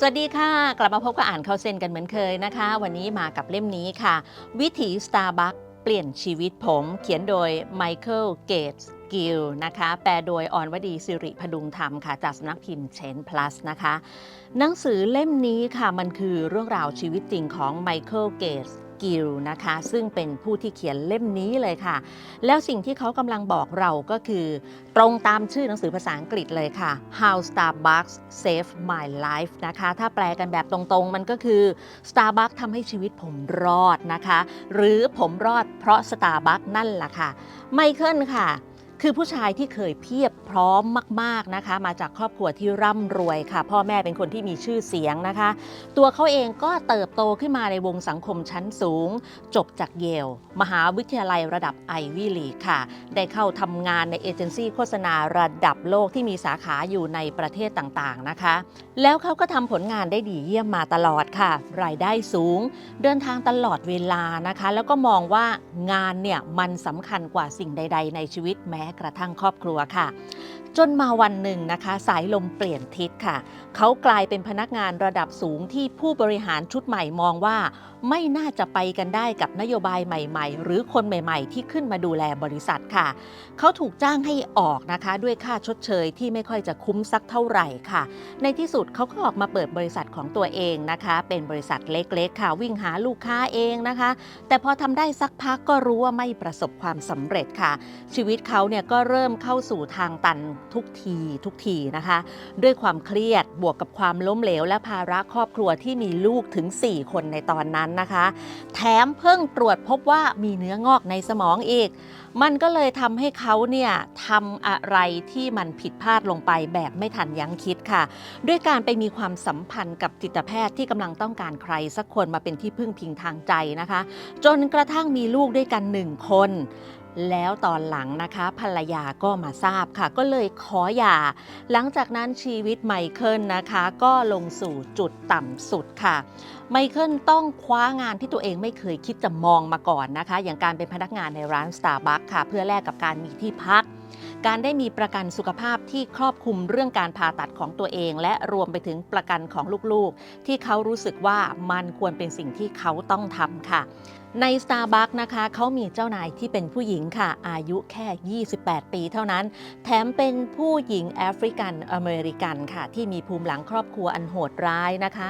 สวัสดีค่ะ กลับมาพบกับอ่านเข้าเซนกันเหมือนเคยนะคะ วันนี้มากับเล่มนี้ค่ะ วิถีสตาร์บัคเปลี่ยนชีวิตผมเขียนโดยไมเคิลเกตส์กิลนะคะ แปลโดยออนวดีสิริพดุงธรรมค่ะ จากสำนักพิมพ์เชนพลัสนะคะ หนังสือเล่มนี้ค่ะมันคือเรื่องราวชีวิตจริงของไมเคิลเกตส์ กิลนะคะ ซึ่งเป็นผู้ที่เขียนเล่มนี้เลยค่ะ แล้วสิ่งที่เขากำลังบอกเราก็คือ ตรงตามชื่อหนังสือภาษาอังกฤษเลยค่ะ How Starbucks Saved My Life นะคะ ถ้าแปลกันแบบตรงๆ มันก็คือ Starbucks ทำให้ชีวิตผมรอดนะคะ หรือผมรอดเพราะ Starbucks นั่นแหละค่ะไมเคิลค่ะ คือผู้ชายที่เคยเพียบพร้อมมากๆนะคะ มาจากครอบครัวที่ร่ำรวยค่ะ พ่อแม่เป็นคนที่มีชื่อเสียงนะคะ ตัวเขาเองก็เติบโตขึ้นมาในวงสังคมชั้นสูง จบจากเยล มหาวิทยาลัยระดับไอวิลีค่ะ ได้เข้าทำงานในเอเจนซี่โฆษณาระดับโลกที่มีสาขาอยู่ในประเทศต่างๆนะคะ แล้วเขาก็ทำผลงานได้ดีเยี่ยมมาตลอดค่ะ รายได้สูง เดินทางตลอดเวลานะคะ แล้วก็มองว่างานเนี่ยมันสำคัญกว่าสิ่งใด ๆ ในชีวิตแม้กระทั่งครอบครัวค่ะ จนมาวันหนึ่งนะคะ สายลมเปลี่ยนทิศค่ะ เขากลายเป็นพนักงานระดับสูงที่ผู้บริหารชุดใหม่มองว่าไม่น่าจะไปกันได้กับนโยบายใหม่ ๆ หรือคนใหม่ ๆ ที่ขึ้นมาดูแลบริษัทค่ะ เขาถูกจ้างให้ออกนะคะ ด้วยค่าชดเชยที่ไม่ค่อยจะคุ้มสักเท่าไหร่ค่ะ ในที่สุดเขาก็ออกมาเปิดบริษัทของตัวเองนะคะ เป็นบริษัทเล็กๆ ค่ะ วิ่งหาลูกค้าเองนะคะ แต่พอทำได้สักพักก็รู้ว่าไม่ประสบความสำเร็จค่ะ ชีวิตเขาเนี่ยก็เริ่มเข้าสู่ทางตันทุกทีทุกทีนะคะ ด้วยความเครียดบวกกับความล้มเหลว และภาระครอบครัวที่มีลูกถึง 4 คนในตอนนั้นนะคะ แถมเพิ่งตรวจพบว่ามีเนื้องอกในสมองอีก มันก็เลยทำให้เขาเนี่ยทำอะไรที่มันผิดพลาดลงไปแบบไม่ทันยั้งคิดค่ะ ด้วยการไปมีความสัมพันธ์กับจิตแพทย์ที่กำลังต้องการใครสักคนมาเป็นที่พึ่งพิงทางใจนะคะ จนกระทั่งมีลูกด้วยกันหนึ่งคน แล้วตอนหลังนะคะภรรยาก็มาทราบค่ะ ก็เลยขอหย่า หลังจากนั้นชีวิตไมเคิลนะคะ ก็ลงสู่จุดต่ำสุดค่ะ ไมเคิลต้องคว้างานที่ตัวเองไม่เคยคิดจะมองมาก่อนนะคะ อย่างการเป็นพนักงานในร้าน Starbucks ค่ะ เพื่อแลกกับการมีที่พัก การได้มีประกันสุขภาพที่ครอบคลุมเรื่องการผ่าตัดของตัวเอง และรวมไปถึงประกันของลูกๆ ที่เขารู้สึกว่ามันควรเป็นสิ่งที่เขาต้องทำค่ะ ใน Starbucks นะคะเขามีเจ้านายที่เป็นผู้หญิงค่ะ อายุแค่ 28 ปีเท่านั้น แถมเป็นผู้หญิงแอฟริกันอเมริกันค่ะ ที่มีภูมิหลังครอบครัวอันโหดร้ายนะคะ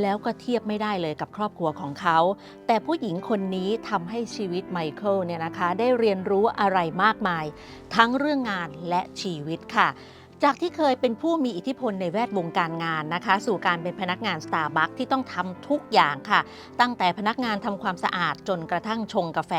แล้วก็เทียบไม่ได้เลยกับครอบครัวของเขา แต่ผู้หญิงคนนี้ทำให้ชีวิตไมเคิลเนี่ยนะคะ ได้เรียนรู้อะไรมากมาย ทั้งเรื่องงานและชีวิตค่ะ จากที่เคยเป็นผู้มีอิทธิพลในแวดวงการงานนะคะ สู่การเป็นพนักงาน Starbucks ที่ต้องทำทุกอย่างค่ะ ตั้งแต่พนักงานทำความสะอาดจนกระทั่งชงกาแฟ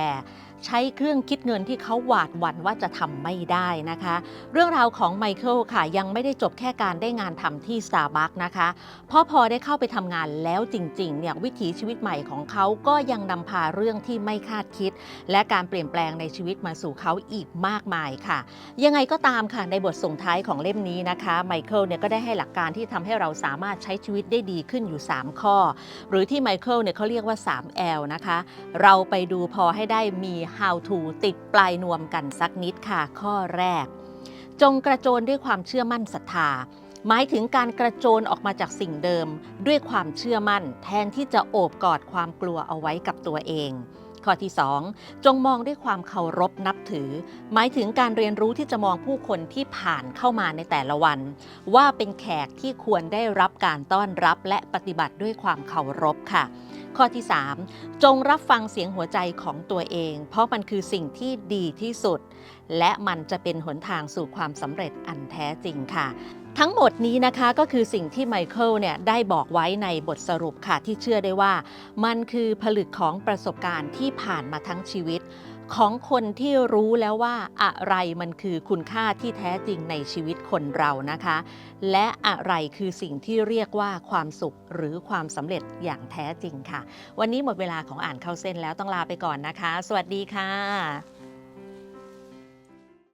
ใช้เครื่องคิดเงินที่เขาหวาดหวั่นว่าจะทำไม่ได้นะคะ เรื่องราวของไมเคิลค่ะ ยังไม่ได้จบแค่การได้งานทำที่ Starbucks นะคะเพราะพอได้เข้าไปทำงานแล้วจริงๆเนี่ยวิถีชีวิตใหม่ของเขาก็ยังนำพาเรื่องที่ไม่คาดคิด และการเปลี่ยนแปลงในชีวิตมาสู่เขาอีกมากมายค่ะ ยังไงก็ตามค่ะในบทส่งท้ายของเล่มนี้นะคะไมเคิลเนี่ยก็ได้ให้หลักการที่ทำให้เราสามารถใช้ชีวิตได้ดีขึ้นอยู่ 3 ข้อ หรือที่ไมเคิลเนี่ยเขาเรียกว่า 3L นะคะ เราไปดูพอให้ได้มี how to ติดปลายนวมกันสักนิดค่ะ ข้อแรก จงกระโจนด้วยความเชื่อมั่นศรัทธาหมายถึงการกระโจนออกมาจากสิ่งเดิม ด้วยความเชื่อมั่น แทนที่จะโอบกอดความกลัวเอาไว้กับตัวเอง ข้อที่ 2 จงมองด้วยความเคารพนับถือ หมายถึงการเรียนรู้ที่จะมองผู้คนที่ผ่านเข้ามาในแต่ละวัน ว่าเป็นแขกที่ควรได้รับการต้อนรับและปฏิบัติด้วยความเคารพค่ะ ข้อที่ 3 จงรับฟังเสียงหัวใจของตัวเอง เพราะมันคือสิ่งที่ดีที่สุด และมันจะเป็นหนทางสู่ความสำเร็จอันแท้จริงค่ะ ทั้งหมดนี้นะคะก็คือสิ่งที่ไมเคิลเนี่ยได้บอกไว้ในบทสรุปค่ะที่เชื่อได้ว่า มันคือผลึกของประสบการณ์ที่ผ่านมาทั้งชีวิต ของคนที่รู้แล้วว่าอะไรมันคือคุณค่าที่แท้จริงในชีวิตคนเรานะคะ และอะไรคือสิ่งที่เรียกว่าความสุขหรือความสำเร็จอย่างแท้จริงค่ะ วันนี้หมดเวลาของอ่านเข้าเส้นแล้วต้องลาไปก่อนนะคะ สวัสดีค่ะ